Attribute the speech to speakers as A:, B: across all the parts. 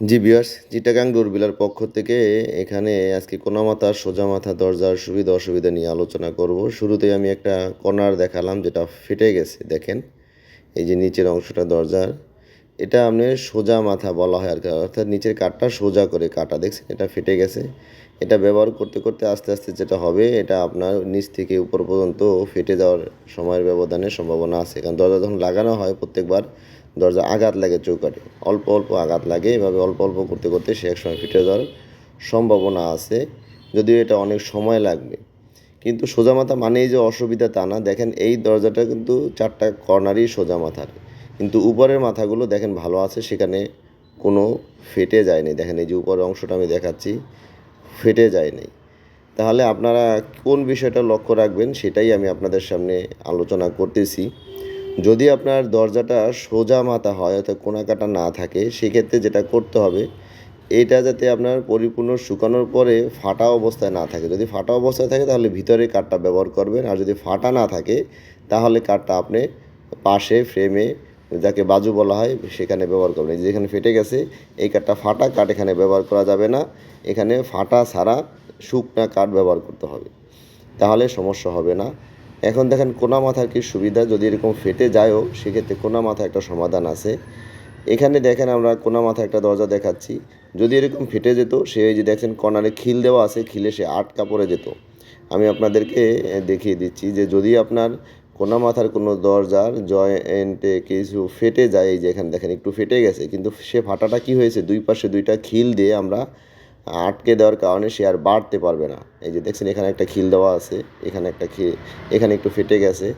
A: জি বিয়ার্স চিটাগাং ডোরবিলার পক্ষ থেকে এখানে আজকে কোনা মাথা সোজা মাথা দরজার সুবিধা অসুবিধা নিয়ে আলোচনা করব। শুরুতেই আমি একটা কর্নার দেখালাম যেটা ফেটে গেছে, দেখেন। এই যে নিচের অংশটা দরজার, এটা আপনার সোজা মাথা বলা হয় আর কি, অর্থাৎ নিচের কাঠটা সোজা করে কাটা, দেখছেন? এটা ফেটে গেছে। এটা ব্যবহার করতে করতে আস্তে আস্তে যেটা হবে, এটা আপনার নিচ থেকে উপর পর্যন্ত ফেটে যাওয়ার সময়ের ব্যবধানের সম্ভাবনা আছে। কারণ দরজা যখন লাগানো হয় প্রত্যেকবার দরজা আঘাত লাগে চৌকাটে অল্প অল্প আঘাত লাগে, এভাবে অল্প অল্প করতে করতে সে একসময় ফেটে যাওয়ার সম্ভাবনা আছে, যদিও এটা অনেক সময় লাগবে। কিন্তু সোজা মাথা মানেই যে অসুবিধা তা না। দেখেন এই দরজাটা কিন্তু চারটা কর্নারই সোজা মাথার কিন্তু উপরের মাথাগুলো দেখেন ভালো আছে, সেখানে কোনো ফেটে যায়নি। দেখেন এই যে উপরের অংশটা আমি দেখাচ্ছি, ফেটে যায়নি। তাহলে আপনারা কোন বিষয়টা লক্ষ্য রাখবেন সেটাই আমি আপনাদের সামনে আলোচনা করতেছি। যদি আপনার দরজাটা সোজা মাথা হয় অর্থাৎ কোনাকাটা না থাকে, সেক্ষেত্রে যেটা করতে হবে, এটা যাতে আপনার পরিপূর্ণ শুকানোর পরে ফাটা অবস্থায় না থাকে। যদি ফাটা অবস্থায় থাকে, তাহলে ভিতরে কাঠটা ব্যবহার করবেন। আর যদি ফাটা না থাকে, তাহলে কাঠটা আপনি পাশে ফ্রেমে যাকে বাজু বলা হয়, সেখানে ব্যবহার করবেন। যেখানে ফেটে গেছে, এই কাঠটা ফাটা কাঠ এখানে ব্যবহার করা যাবে না। এখানে ফাটা ছাড়া শুকনা কাঠ ব্যবহার করতে হবে। তাহলে সমস্যা হবে না। এখন দেখেন কোনা মাথার কি সুবিধা? যদি এরকম ফেটে যায়ও, সেক্ষেত্রে কোনা মাথা একটা সমাধান আছে। এখানে দেখেন আমরা কোনা মাথা একটা দরজা দেখাচ্ছি। যদি এরকম ফেটে যেত, সে যে দেখছেন কর্নারে খিল দেওয়া আছে, খিলে সে আটকা পড়ে যেত। আমি আপনাদেরকে দেখিয়ে দিচ্ছি যে যদি আপনার কোনা মাথার কোনো দরজার জয়েন্টে কিছু ফেটে যায়, এই যে এখানে দেখেন একটু ফেটে গেছে, কিন্তু সে ফাটাটা কি হয়েছে? দুই পাশে দুইটা খিল দিয়ে আমরা আটকে দেওয়ার কারণে সে আর বাড়তে পারবে না। এই যে দেখছেন, এখানে একটা খিল দেওয়া আছে, এখানে একটা খিল এখানে একটু ফেটে গেছে,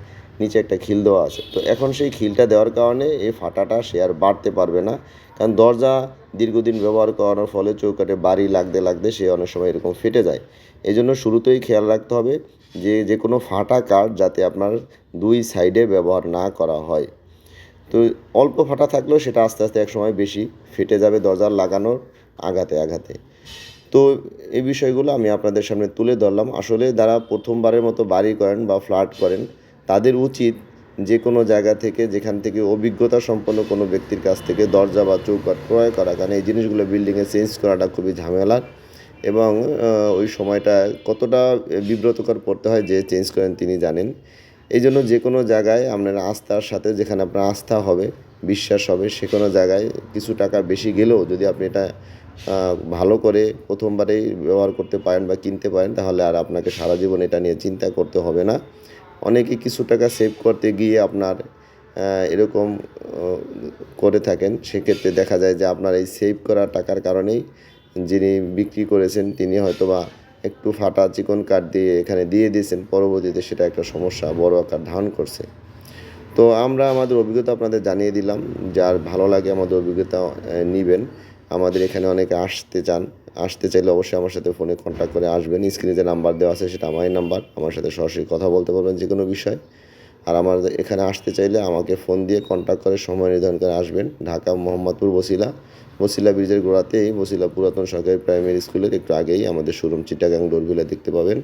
A: নিচে একটা খিল দেওয়া আছে। তো এখন সেই খিলটা দেওয়ার কারণে এই ফাটাটা সে আর বাড়তে পারবে না। কারণ দরজা দীর্ঘদিন ব্যবহার করানোর ফলে চৌকাটে বাড়ি লাগতে লাগতে সে অনেক সময় এরকম ফেটে যায়। এই জন্য শুরুতেই খেয়াল রাখতে হবে যে যে কোনো ফাটা কাঠ যাতে আপনার দুই সাইডে ব্যবহার না করা হয়। তো অল্প ফাটা থাকলেও সেটা আস্তে আস্তে এক সময় বেশি ফেটে যাবে দরজার লাগানোর আঘাতে আঘাতে। তো এই বিষয়গুলো আমি আপনাদের সামনে তুলে ধরলাম। আসলে যারা প্রথমবারের মতো বাড়ি করেন বা ফ্ল্যাট করেন, তাদের উচিত যে কোনো জায়গা থেকে, যেখান থেকে অভিজ্ঞতা সম্পন্ন কোনো ব্যক্তির কাছ থেকে দরজা বা চৌকাঠ ক্রয় করা, কারণ এই জিনিসগুলো বিল্ডিংয়ে চেঞ্জ করাটা খুবই ঝামেলার। এবং ওই সময়টা কতটা বিব্রতকর পড়তে হয় যে চেঞ্জ করেন তিনি জানেন। এই জন্য যে কোনো জায়গায় আপনার আস্থার সাথে, যেখানে আপনার আস্থা হবে, বিশ্বাস হবে, সে কোনো জায়গায় কিছু টাকা বেশি গেলেও যদি আপনি এটা ভালো করে প্রথমবারেই ব্যবহার করতে পারেন বা কিনতে পারেন, তাহলে আর আপনাকে সারা জীবন এটা নিয়ে চিন্তা করতে হবে না। অনেকে কিছু টাকা সেভ করতে গিয়ে আপনার এরকম করে থাকেন। সেক্ষেত্রে দেখা যায় যে আপনার এই সেভ করা টাকার কারণেই যিনি বিক্রি করেছেন, তিনি হয়তোবা একটু ফাটা চিকন কাঠ দিয়ে এখানে দিয়ে দিয়েছেন, পরবর্তীতে সেটা একটা সমস্যা, বড় আকার ধারণ করছে। তো আমরা আমাদের অভিজ্ঞতা আপনাদের জানিয়ে দিলাম, যার ভালো লাগে আমাদের অভিজ্ঞতা নেবেন। আমাদের এখানে অনেকে আসতে চান, আসতে চাইলে অবশ্যই আমার সাথে ফোনে কন্ট্যাক্ট করে আসবেন। স্ক্রিনে যে নাম্বার দেওয়া আছে সেটা আমারই নাম্বার আমার সাথে সরাসরি কথা বলতে পারবেন যে কোনো বিষয়। আর আমার এখানে আসতে চাইলে আমাকে ফোন দিয়ে কন্ট্যাক্ট করে, সময় নির্ধারণ করে আসবেন। ঢাকা, মোহাম্মদপুর, বসিলা। বসিলা ব্রিজের গোড়াতেই বসিলা পুরাতন সরকারি প্রাইমারি স্কুলের একটু আগেই আমাদের শোরুম চিটাগাং ডোরবিলা দেখতে পাবেন।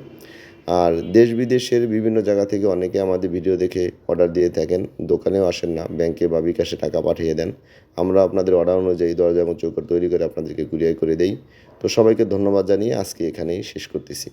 A: আর দেশ বিদেশের বিভিন্ন জায়গা থেকে অনেকে আমাদের ভিডিও দেখে অর্ডার দিয়ে থাকেন। দোকানেও আসেন না ব্যাংকে বা বিকাশে টাকা পাঠিয়ে দেন। আমরা আপনাদের অর্ডার অনুযায়ী দরজা এবং চৌকাঠ তৈরি করে আপনাদেরকে কুরিয়ার করে দেই। তো সবাইকে ধন্যবাদ জানিয়ে আজকে এখানেই শেষ করতেছি।